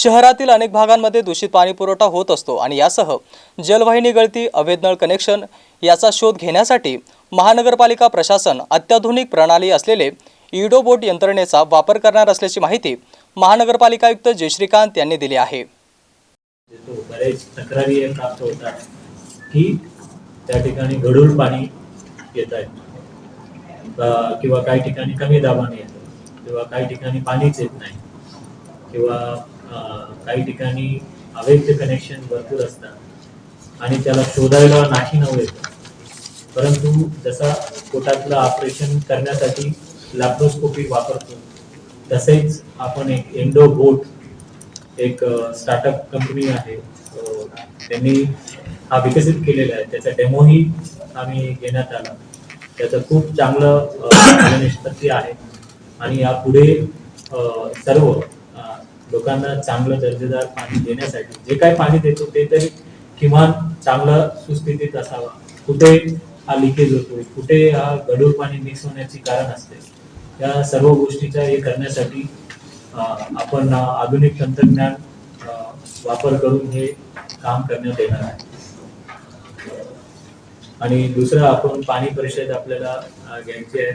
शहरातील अनेक भागांमध्ये दूषित पाणी पुरवठा होत असतो आणि यासह जलवाहिनी गळती अवैध नळ कनेक्शन याचा शोध घेण्यासाठी महानगरपालिका प्रशासन अत्याधुनिक प्रणाली असलेले इडो बोट यंत्रणेचा वापर करणार असल्याची माहिती महानगरपालिका आयुक्त जयश्रीकांत यांनी दिली आहे. बरेच तक्रारी प्राप्त होतात की त्या ठिकाणी गढूळ पाणी येत आहे. किंवा काही ठिकाणी कमी दाबाने येतं किंवा काही ठिकाणी पाणीच येत नाही. किंवा काही ठिकाणी अवैध कनेक्शन भरपूर असतात. आणि त्याला शोधायला नाही नव येतं. परंतु जसा पोटातलं ऑपरेशन करण्यासाठी लॅप्रोस्कोपी वापरतो तसेच आपण एक एंडो बोट एक स्टार्टअप कंपनी आहे. त्यांनी हा विकसित केलेला आहे. त्याचा डेमोही आम्ही घेण्यात आला. त्याचं खूप चांगलं निष्पत्ती आहे. आणि यापुढे सर्व लोकांना चांगलं दर्जेदार पाणी देण्यासाठी जे काही पाणी देतो ते तरी किमान चांगलं सुस्थितीत असावा. कुठे हा लिकेज होतो कुठे हा गडूळ पाणी मिक्स होण्याची कारण असते या सर्व गोष्टीचा हे करण्यासाठी आपण आधुनिक तंत्रज्ञान वापर करून हे काम करण्यात येणार आहे. आणि दुसरं आपण पाणी परिषद आपल्याला घ्यायची आहे.